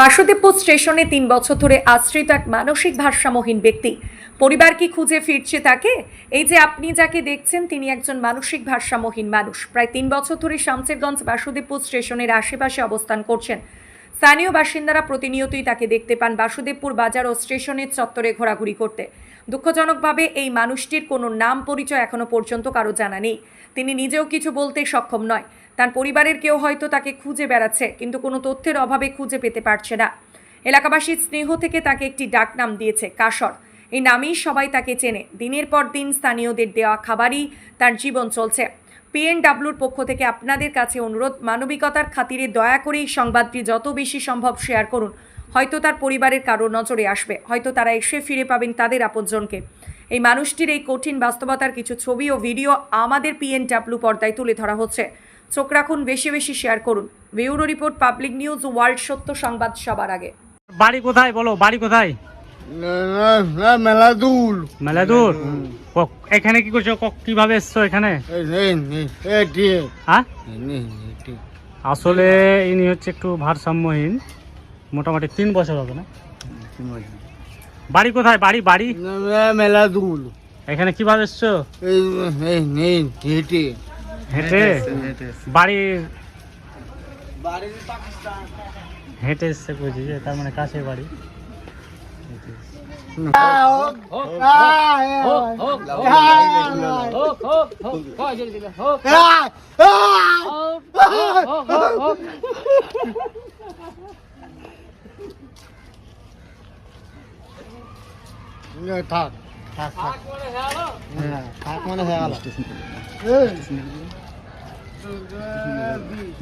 বাসুদেবপুর স্টেশনে তিন বছর ধরে আশ্রিত এক মানসিক ভারসাম্যহীন ব্যক্তি। পরিবার কি খুঁজে ফিরছে তাকে? এই যে আপনি যাকে দেখছেন, তিনি একজন মানসিক ভারসাম্যহীন মানুষ। প্রায় তিন বছর ধরে শামসেরগঞ্জ বাসুদেবপুর স্টেশনের আশেপাশে অবস্থান করছেন। স্থানীয় বাসিন্দারা প্রতিনিয়তই তাকে দেখতে পান বাসুদেবপুর বাজার ও স্টেশনের চত্বরে ঘোরাঘুরি করতে। দুঃখজনকভাবে এই মানুষটির কোনো নাম পরিচয় এখনও পর্যন্ত কারও জানা নেই। তিনি নিজেও কিছু বলতে সক্ষম নয়। তার পরিবারের কেউ হয়তো তাকে খুঁজে বেড়াচ্ছে, কিন্তু কোনো তথ্যের অভাবে খুঁজে পেতে পারছে না। এলাকাবাসীর স্নেহ থেকে তাকে একটি ডাকনাম দিয়েছে কাসর এই নামেই সবাই তাকে চেনে। দিনের পর দিন স্থানীয়দের দেওয়া খাবারই তার জীবন চলছে। পিএনডাব্লিউর পক্ষ থেকে আপনাদের কাছে অনুরোধ, মানবিকতার খাতিরে দয়া করে এই সংবাদটি যত বেশি সম্ভব শেয়ার করুন। হয়তো তার পরিবারের কারও নজরে আসবে, হয়তো তারা এসে ফিরে পাবেন তাদের আপনজনকে। এই মানুষটির এই কঠিন বাস্তবতার কিছু ছবি ও ভিডিও আমাদের পিএনডাব্লিউ পর্দায় তুলে ধরা হচ্ছে। চোখ রাখুন, বেশি বেশি শেয়ার করুন। Bureau report, public news, world সত্য সংবাদ সবার আগে। বাড়ি কোথায় বলো? বাড়ি কোথায়? মেলা দূর মেলা দূর এখানে কি করছ? কীভাবে এসছো এখানে? হ্যাঁ? আসলে ইনি হচ্ছে একটু ভারসাম্যহীন। মোটামুটি তিন বছর হবে না? বাড়ি কোথায়? বাড়ি বাড়ি? মেলা দূর এখানে কীভাবে এসছো? এটি হেঁটে। বাড়ি? হেঁটে এসছে যে তার মানে কাছে বাড়ি। থাক থাক থাক থাক মানে হয়ে। গেল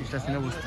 স্টেশনে বসে